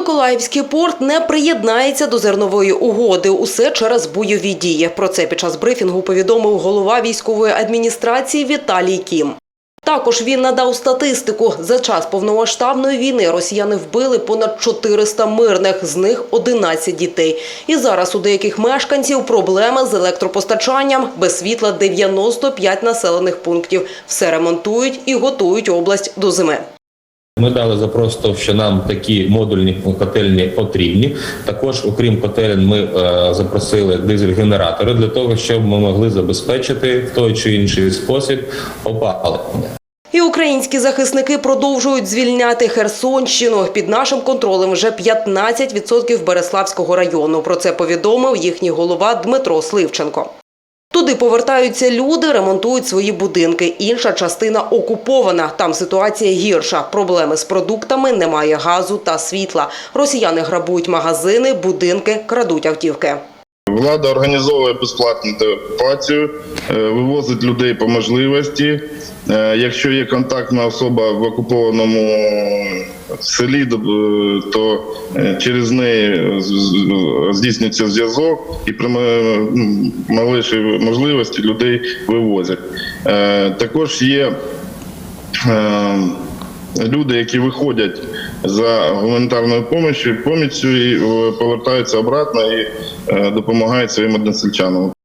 Миколаївський порт не приєднається до зернової угоди. Усе через бойові дії. Про це під час брифінгу повідомив голова військової адміністрації Віталій Кім. Також він надав статистику. За час повномасштабної війни росіяни вбили понад 400 мирних, з них 11 дітей. І зараз у деяких мешканців проблеми з електропостачанням. Без світла 95 населених пунктів. Все ремонтують і готують область до зими. Ми дали запрос, що нам такі модульні котельні потрібні. Також, окрім котелень, ми е, запросили дизель-генератори для того, щоб ми могли забезпечити в той чи інший спосіб опалення. І українські захисники продовжують звільняти Херсонщину. Під нашим контролем вже 15% Береславського району. Про це повідомив їхній голова Дмитро Сливченко. Туди повертаються люди, ремонтують свої будинки. Інша частина окупована. Там ситуація гірша. Проблеми з продуктами, немає газу та світла. Росіяни грабують магазини, будинки, крадуть автівки. Влада організовує безплатну евакуацію, е, вивозить людей по можливості. Е, Якщо є контактна особа в окупованому селі, то е, через неї здійснюється зв'язок і при м- м, можливості людей вивозять. Також є люди, які виходять за гуманітарною поміччю і е, повертаються обратно і е, допомагають своїм односельчанам.